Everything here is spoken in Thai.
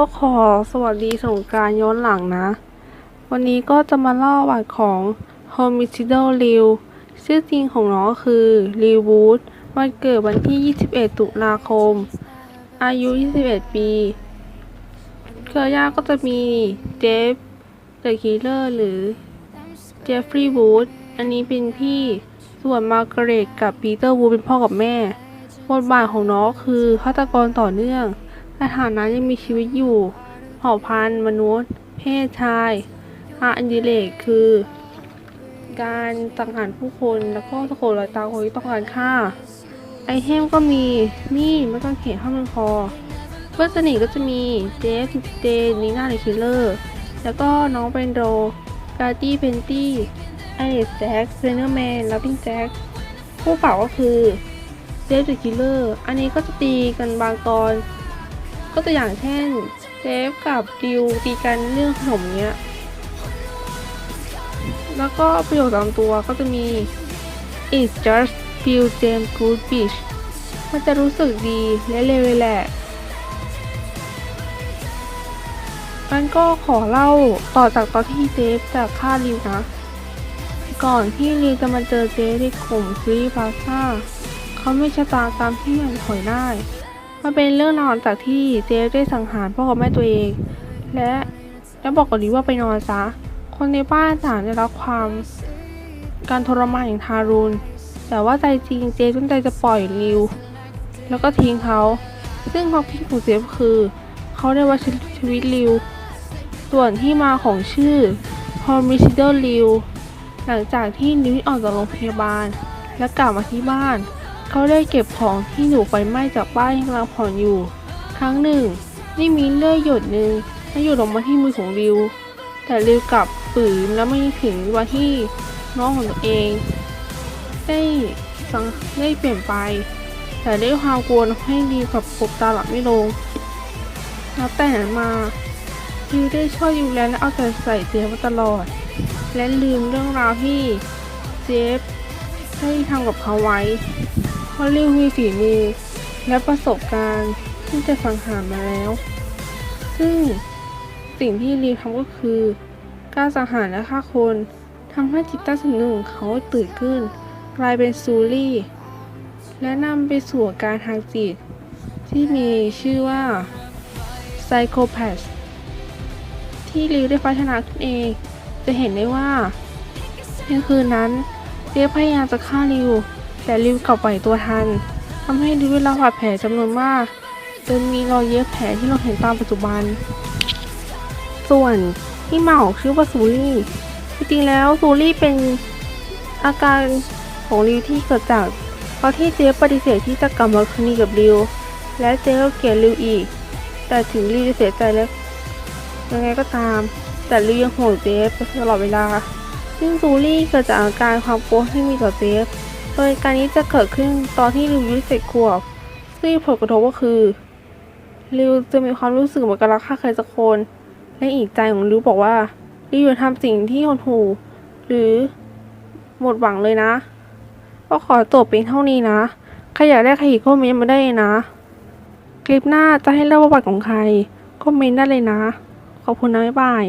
ก็ขอสวัสดีสงการย้อนหลังนะ วันนี้ก็จะมาเล่าประวัติของ Homicidal Liu ชื่อจริงของน้องคือ Liu Wood วันเกิดวันที่ 21 ตุลาคม อายุ 21 ปี เครือญาติก็จะมีเจฟเดอะคิลเลอร์หรือเจฟฟรีย์วูดอันนี้เป็นพี่ส่วนมาร์กาเร็ตกับปีเตอร์วูดเป็นพ่อกับแม่ บทบาทของน้องคือฆาตกรต่อเนื่อง สถานะยังมีชีวิตอยู่เผ่าพันธุ์มนุษย์ เพศชายอาอันดิเลกคือ การสังหารผู้คนแล้วก็ตะโกนรอยตามคนที่ต้องการฆ่า ไอเทมก็มีมีดไม่ต้องเขียนข้ามันคอเพื่อนสนิทก็จะมีเจฟเจนนีน่าเดอคิลเลอร์ แล้วก็น้องเบนโดกาตี้เพนตี้ไอเอสแจ็คเซนเนอร์แมนลับบิ้งแจ็คผู้เป่าก็คือเจฟเดอะคิลเลอร์ อันนี้ก็จะตีกันบางตอน ก็ตัวอย่างเช่นเจฟกับดิวตีกันเรื่องขนมเนี้ย แล้วก็ประโยคตามตัวก็จะมี it just feels damn good bitch มันจะรู้สึกดีและเร็วเลยแหละมันก็ขอเล่าต่อจากตอนที่เจฟจากฆ่าริวนะ ก่อนที่ริวจะมาเจอเจฟที่กลุ่มซีรีส์พาซ่าเขาไม่ชะตาตามที่มันถอยได้ มันเป็นเรื่องราวจากที่เจฟได้สังหารพ่อกับแม่ตัวเอง และและบอกกับริว่าไปนอนซะ คนในบ้านต่างได้รับความ การทรมานอย่างทารุณ แต่ว่าใจจริงเจฟตั้งใจจะปล่อยริว แล้วก็ทิ้งเขา ซึ่งความคิดของเจฟคือ เขาได้ว่าชีวิตริว ส่วนที่มาของชื่อ Homicidal Liu หลังจากที่นิวออกจากโรงพยาบาล และกลับมาที่บ้าน เขาได้เก็บของที่ถูไฟไหม้จากบ้านที่กำลังผ่อนอยู่ ครั้งหนึ่งได้มีเลือดหยดหนึ่งและหยดลงมาที่มือของริว แต่ริวกลับฝืนและไม่ถึงวันที่น้องของตัวเอง ได้สังได้เปลี่ยนไป แต่ด้วยความกลัวทำให้ริวกับปบตาหลับไม่ลงนับแต่นั้นมาริวได้ช่วยยูแลและเอาใจใส่เจฟมาตลอด และลืมเรื่องราวที่เจฟได้ทำกับเขาไว้ พราะริวมีฝีมือและประสบการณ์ที่จะสังหารมาแล้ว ซึ่งสิ่งที่ริวทำก็คือ การสังหารและฆ่าคนทำให้จิตใต้สำนึกของเขาตื่นขึ้น กลายเป็นซูรี่ และนำไปสู่การทางจิต ที่มีชื่อว่า Psychopath ที่ริวได้พัฒนาขึ้นเอง จะเห็นได้ว่าในคืนนั้นเรียพยายามจะฆ่าริว แต่ริวกลับไหวตัวทันทำให้ริวได้รับบาดแผลจำนวนมากจนมีรอยเย็บแผลที่เราเห็นตามปัจจุบัน ส่วนที่มาของชื่อว่าซูรี่จริงๆแล้วซูรี่เป็นอาการของริวที่เกิดจากเพราะที่เจฟปฏิเสธที่จะกลับมาคืนดีกับริว และเจฟก็เกลียดริวอีก แต่ถึงริวจะเสียใจแล้วยังไงก็ตาม แต่ริวยังห่วงเจฟตลอดเวลา ซึ่งซูรี่เกิดจากอาการความกลัวที่มีต่อเจฟ โดยการนี้จะเกิดขึ้นตอนที่ริวยุเจ็ดขวบซึ่งผลกระทบก็คือริวจะมีความรู้สึกเหมือนกับรักใครสักคน และอีกใจของริวบอกว่าริวอย่ทำสิ่งที่หดหู่หรือหมดหวังเลยนะ ก็ขอจบเป็นเท่านี้นะใครอยากได้ใครอีกก็เมนต์มาได้นะ คลิปหน้าจะให้เล่าประวัติของใครก็เมนต์ได้เลยนะ ขอบคุณนะบ๊ายบาย